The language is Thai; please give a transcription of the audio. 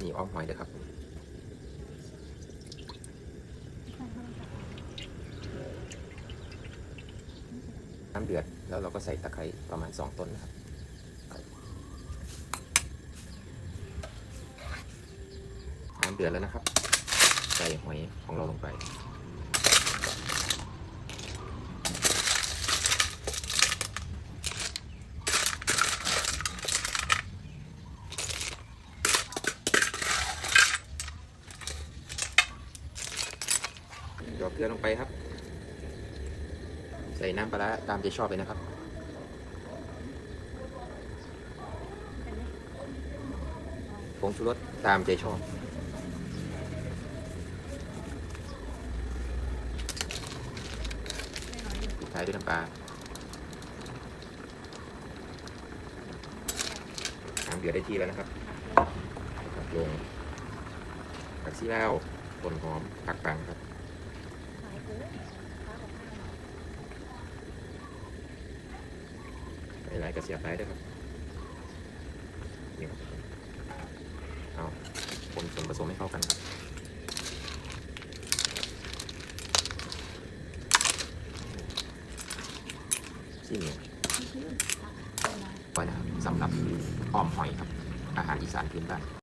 นี่อ้อมหอยเด้อครับน้ำเดือดแล้วเราก็ใส่ตะไคร้ประมาณ 2 ต้นนะครับ น้ำเดือดแล้วนะครับ ใส่หอยของเราลงไป หยอกเกลือลงไปครับ ใส่น้ำปลาร้าตามใจชอบเลยนะครับผงชูรสตามใจชอบท้ายด้วยน้ำปลาน้ำเดือดได้ที่แล้วนะครับตักลงผักชีลาวต้นหอมผักปังครับ หลายๆกระเสียบได้ด้วยครับนี่ครับเอาคนส่วนผสมให้เข้ากันครับชิมไว้นะครับสำหรับอ้อมหอยครับ อาหารอีสานพื้นบ้าน